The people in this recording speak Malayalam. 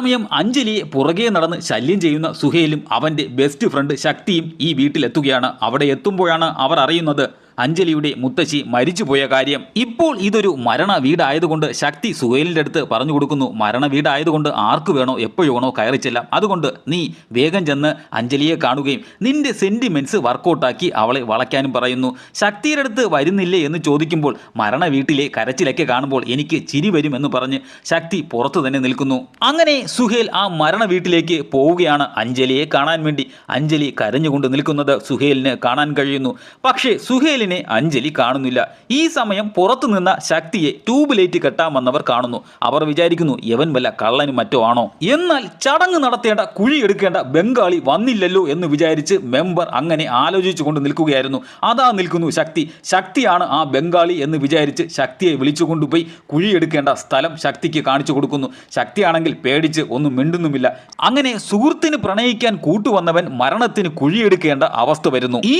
സമയം അഞ്ജലിയെ പുറകെ നടന്ന് ശല്യം ചെയ്യുന്ന സുഹേലും അവന്റെ ബെസ്റ്റ് ഫ്രണ്ട് ശക്തിയും ഈ വീട്ടിലെത്തുകയാണ്. അവിടെ എത്തുമ്പോഴാണ് അവർ അറിയുന്നത് അഞ്ജലിയുടെ മുത്തശ്ശി മരിച്ചുപോയ കാര്യം ഇപ്പോൾ ഇതൊരു മരണ വീടായതുകൊണ്ട് ശക്തി സുഹേലിന്റെ അടുത്ത് പറഞ്ഞു കൊടുക്കുന്നു. മരണ വീടായതുകൊണ്ട് ആർക്ക് വേണോ എപ്പോഴും വേണോ കയറി ചെല്ലാം. അതുകൊണ്ട് നീ വേഗം ചെന്ന് അഞ്ജലിയെ കാണുകയും നിന്റെ സെന്റിമെന്റ്സ് വർക്കൗട്ടാക്കി അവളെ വളയ്ക്കാനും പറയുന്നു. ശക്തിയുടെ അടുത്ത് വരുന്നില്ലേ എന്ന് ചോദിക്കുമ്പോൾ മരണ വീട്ടിലെ കരച്ചിലൊക്കെ കാണുമ്പോൾ എനിക്ക് ചിരി വരുമെന്ന് പറഞ്ഞ് ശക്തി പുറത്തു തന്നെ നിൽക്കുന്നു. അങ്ങനെ സുഹേൽ ആ മരണ വീട്ടിലേക്ക് പോവുകയാണ് അഞ്ജലിയെ കാണാൻ വേണ്ടി. അഞ്ജലി കരഞ്ഞുകൊണ്ട് നിൽക്കുന്നത് സുഹേലിന് കാണാൻ കഴിയുന്നു. പക്ഷേ സുഹേലിനെ അഞ്ജലി കാണുന്നില്ല. ഈ സമയം പുറത്തുനിന്ന ശക്തിയെ ട്യൂബ് ലൈറ്റ് കെട്ടാൻ വന്നവർ കാണുന്നു. അവർ വിചാരിക്കുന്നു യവൻ വല്ല കള്ളനും മറ്റോ ആണോ? എന്നാൽ ചടങ്ങ് നടത്തേണ്ട കുഴിയെടുക്കേണ്ട ബംഗാളി വന്നില്ലല്ലോ എന്ന് വിചാരിച്ച് മെമ്പർ അങ്ങനെ ആലോചിച്ചു കൊണ്ട് നിൽക്കുകയായിരുന്നു. അതാ നിൽക്കുന്നു ശക്തി. ശക്തിയാണ് ആ ബംഗാളി എന്ന് വിചാരിച്ച് ശക്തിയെ വിളിച്ചു കൊണ്ടുപോയി കുഴിയെടുക്കേണ്ട സ്ഥലം ശക്തിക്ക് കാണിച്ചു കൊടുക്കുന്നു. ശക്തിയാണെങ്കിൽ പേടിച്ച് ഒന്നും മിണ്ടുന്നുമില്ല. അങ്ങനെ സുഹൃത്തിന് പ്രണയിക്കാൻ കൂട്ടുവന്നവൻ മരണത്തിന് കുഴിയെടുക്കേണ്ട അവസ്ഥ വരുന്നു. ഈ